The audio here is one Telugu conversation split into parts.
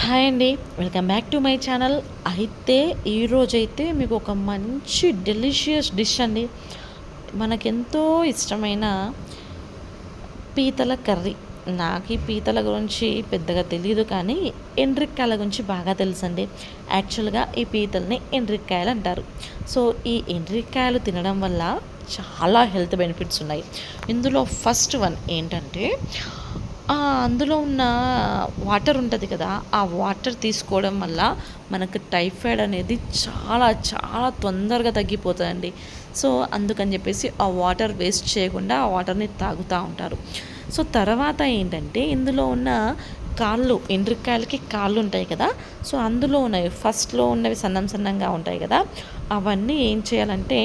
హాయ్ అండి. Welcome back to my channel. అయితే ఈరోజైతే మీకు ఒక మంచి డెలిషియస్ డిష్ అండి. మనకెంతో ఇష్టమైన పీతల కర్రీ. నాకు ఈ పీతల గురించి పెద్దగా తెలియదు కానీ ఎండ్రిక్కాయల గురించి బాగా తెలుసండి. యాక్చువల్గా ఈ పీతల్ని ఎండ్రిక్కాయలు అంటారు. సో ఈ ఎండ్రిక్కాయలు తినడం వల్ల చాలా హెల్త్ బెనిఫిట్స్ ఉన్నాయి. ఇందులో ఫస్ట్ వన్ ఏంటంటే అందులో ఉన్న వాటర్ ఉంటుంది కదా ఆ వాటర్ తీసుకోవడం వల్ల మనకు టైఫాయిడ్ అనేది చాలా చాలా తొందరగా తగ్గిపోతుందండి. సో అందుకని చెప్పేసి ఆ వాటర్ వేస్ట్ చేయకుండా ఆ వాటర్ని తాగుతూ ఉంటారు. సో తర్వాత ఏంటంటే ఇందులో ఉన్న కాళ్ళు ఎండ్రికాయలకి కాళ్ళు ఉంటాయి కదా సో అందులో ఉన్నవి ఫస్ట్లో ఉన్నవి సన్నం సన్నంగా ఉంటాయి కదా అవన్నీ ఏం చేయాలంటే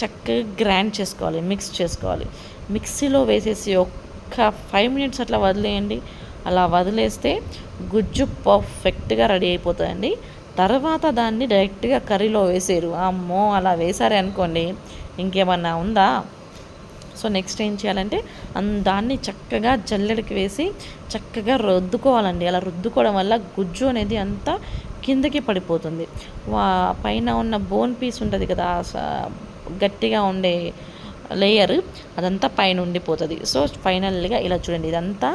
చక్కగా గ్రైండ్ చేసుకోవాలి మిక్స్ చేసుకోవాలి. మిక్సీలో వేసేసి ఒక్క ఫైవ్ మినిట్స్ అట్లా వదిలేయండి. అలా వదిలేస్తే గుజ్జు పర్ఫెక్ట్గా రెడీ అయిపోతుందండి. తర్వాత దాన్ని డైరెక్ట్గా కర్రీలో వేసారు అమ్మో అలా వేసారే అనుకోండి. ఇంకేమన్నా ఉందా? సో నెక్స్ట్ ఏం చేయాలంటే దాన్ని చక్కగా జల్లెడకి వేసి చక్కగా రుద్దుకోవాలండి. అలా రుద్దుకోవడం వల్ల గుజ్జు అనేది అంతా కిందకి పడిపోతుంది. వా పైన ఉన్న బోన్ పీస్ ఉంటుంది కదా స- గట్టిగా ఉండే లేయర్ అదంతా పైన ఉండిపోతుంది సో ఫైనల్గా ఇలా చూడండి ఇదంతా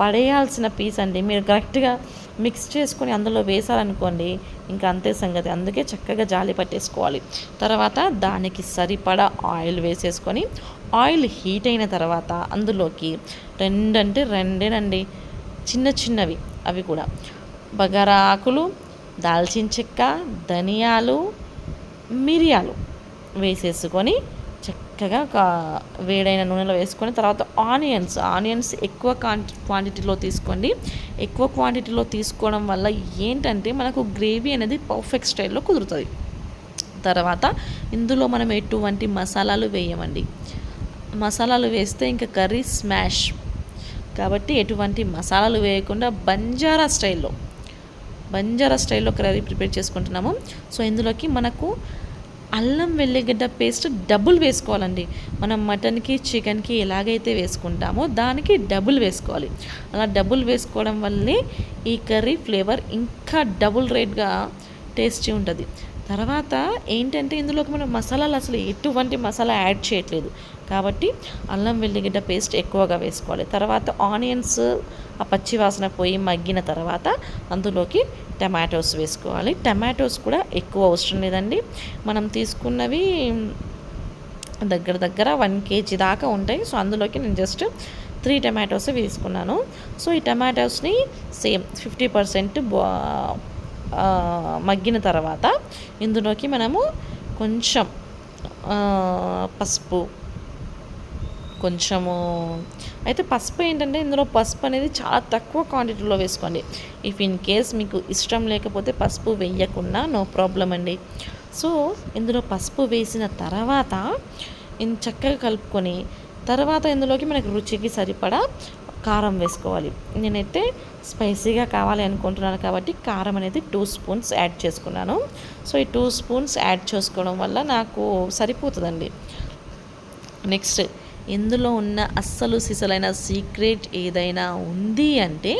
పడేయాల్సిన పీస్ అండి. మీరు కరెక్ట్గా మిక్స్ చేసుకొని అందులో వేసారనుకోండి ఇంకా అంతే సంగతి. అందుకే చక్కగా జాలి పట్టేసుకోవాలి. తర్వాత దానికి సరిపడా ఆయిల్ వేసేసుకొని ఆయిల్ హీట్ అయిన తర్వాత అందులోకి రెండంటే రెండేనండి చిన్న చిన్నవి అవి కూడా. బగారా ఆకులు దాల్చిన చెక్క ధనియాలు మిరియాలు వేసేసుకొని చక్కగా కా- వేడైన నూనెలో వేసుకొని తర్వాత ఆనియన్స్. ఆనియన్స్ ఎక్కువ క్వాంటి క్వాంటిటీలో తీసుకోండి. ఎక్కువ క్వాంటిటీలో తీసుకోవడం వల్ల ఏంటంటే మనకు గ్రేవీ అనేది పర్ఫెక్ట్ స్టైల్లో కుదురుతుంది. తర్వాత ఇందులో మనం ఎటువంటి మసాలాలు వేయమండి. మసాలాలు వేస్తే ఇంకా కర్రీ స్మాష్. కాబట్టి ఎటువంటి మసాలాలు వేయకుండా బంజారా స్టైల్లో బంజారా స్టైల్లో కర్రీ ప్రిపేర్ చేసుకుంటున్నాము. సో ఇందులోకి మనకు అల్లం వెల్లిగడ్డ పేస్ట్ డబుల్ వేసుకోవాలండి. మనం మటన్కి చికెన్కి ఎలాగైతే వేసుకుంటామో దానికి డబుల్ వేసుకోవాలి. అలా డబుల్ వేసుకోవడం వల్లే ఈ కర్రీ ఫ్లేవర్ ఇంకా డబుల్ రేట్గా టేస్టీ ఉంటుంది. తర్వాత ఏంటంటే ఇందులోకి మనం మసాలాలు అసలు ఎటువంటి మసాలా యాడ్ చేయట్లేదు. కాబట్టి అల్లం వెల్లిగడ్డ పేస్ట్ ఎక్కువగా వేసుకోవాలి. తర్వాత ఆనియన్స్ ఆ పచ్చి వాసన పోయి మగ్గిన తర్వాత అందులోకి టమాటోస్ వేసుకోవాలి. టమాటోస్ కూడా ఎక్కువ అవసరం లేదండి. మనం తీసుకున్నవి దగ్గర దగ్గర వన్ కేజీ దాకా ఉంటాయి. సో అందులోకి నేను జస్ట్ త్రీ టమాటోస్ వేసుకున్నాను. సో ఈ టమాటోస్ని సేమ్ ఫిఫ్టీ పర్సెంట్ మగ్గిన తర్వాత ఇందులోకి మనము కొంచెం పసుపు కొంచెము అయితే పసుపు ఏంటంటే ఇందులో పసుపు అనేది చాలా తక్కువ క్వాంటిటీలో వేసుకోండి. ఇఫ్ ఇన్ కేస్ మీకు ఇష్టం లేకపోతే పసుపు వేయకుండా నో ప్రాబ్లం అండి. సో ఇందులో పసుపు వేసిన తర్వాత ఇన్ చక్కగా కలుపుకొని తర్వాత ఇందులోకి మనకు రుచికి సరిపడా కారం వేసుకోవాలి. నేనైతే స్పైసీగా కావాలి అనుకుంటున్నాను కాబట్టి కారం అనేది టూ స్పూన్స్ యాడ్ చేసుకున్నాను. సో ఈ టూ స్పూన్స్ యాడ్ చేసుకోవడం వల్ల నాకు సరిపోతుందండి. నెక్స్ట్ ఇందులో ఉన్న అస్సలు సిసలైన సీక్రెట్ ఏదైనా ఉంది అంటే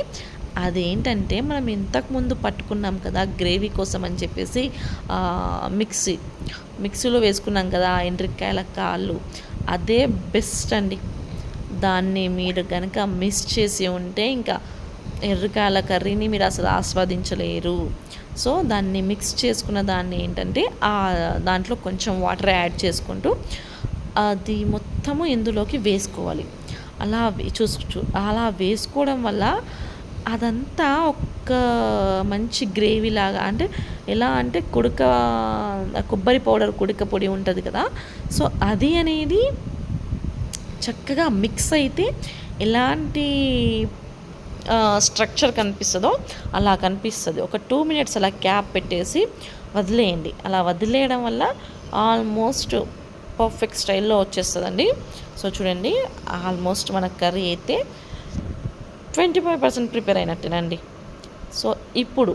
అదేంటంటే మనం ఇంతకుముందు పట్టుకున్నాం కదా గ్రేవీ కోసం అని చెప్పేసి మిక్సీ. మిక్సీలో వేసుకున్నాం కదా ఎండ్రికాయల కాళ్ళు. అదే బెస్ట్ అండి. దాన్ని మీరు కనుక మిస్ చేసి ఉంటే ఇంకా ఎర్రకాయల కర్రీని మీరు అసలు ఆస్వాదించలేరు. సో దాన్ని మిక్స్ చేసుకున్న దాన్ని ఏంటంటే ఆ దాంట్లో కొంచెం వాటర్ యాడ్ చేసుకుంటూ అది మొత్తము ఇందులోకి వేసుకోవాలి. అలా చూసు చూ అలా వేసుకోవడం వల్ల అదంతా ఒక మంచి గ్రేవీ లాగా అంటే ఎలా అంటే కుడక కొబ్బరి పౌడర్ కుడక పొడి ఉంటుంది కదా. సో అది అనేది చక్కగా మిక్స్ అయితే ఎలాంటి స్ట్రక్చర్ కనిపిస్తుందో అలా కనిపిస్తుంది. ఒక టూ మినిట్స్ అలా క్యాప్ పెట్టేసి వదిలేయండి. అలా వదిలేయడం వల్ల ఆల్మోస్ట్ పర్ఫెక్ట్ స్టైల్లో వచ్చేస్తుందండి. సో చూడండి ఆల్మోస్ట్ మన కర్రీ అయితే ట్వంటీ ఫైవ్ పర్సెంట్ ప్రిపేర్ అయినట్టేనండి. సో ఇప్పుడు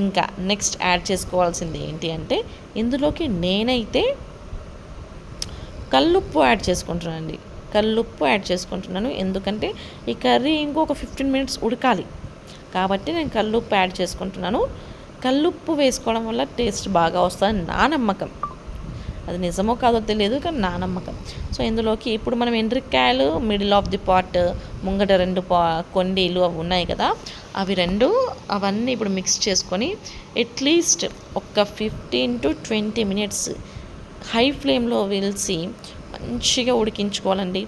ఇంకా నెక్స్ట్ యాడ్ చేసుకోవాల్సింది ఏంటి అంటే ఇందులోకి నేనైతే కల్లుప్పు యాడ్ చేసుకుంటున్నానండి. కల్లుప్పు యాడ్ చేసుకుంటున్నాను. ఎందుకంటే ఈ కర్రీ ఇంకొక ఫిఫ్టీన్ మినిట్స్ ఉడకాలి. కాబట్టి నేను కల్లుప్పు యాడ్ చేసుకుంటున్నాను. కల్లుప్పు వేసుకోవడం వల్ల టేస్ట్ బాగా వస్తుందని నా నమ్మకం. అది నిజమో కాదో తెలియదు కానీ నా నమ్మకం. సో ఇందులోకి ఇప్పుడు మనం ఎండ్రికాయలు మిడిల్ ఆఫ్ ది పాట్ ముంగట రెండు పా కొండీలు అవి ఉన్నాయి కదా అవి రెండు అవన్నీ ఇప్పుడు మిక్స్ చేసుకొని అట్లీస్ట్ ఒక fifteen to twenty minutes high ఫ్లేమ్లో వెలిసి మంచిగా ఉడికించుకోవాలండి.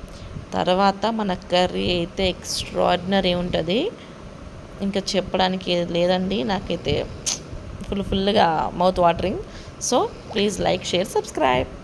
తర్వాత మన కర్రీ అయితే ఎక్స్ట్రాడినరీ ఉంటుంది. ఇంకా చెప్పడానికి లేదండి. నాకైతే ఫుల్ ఫుల్గా mouth watering. So please like share subscribe.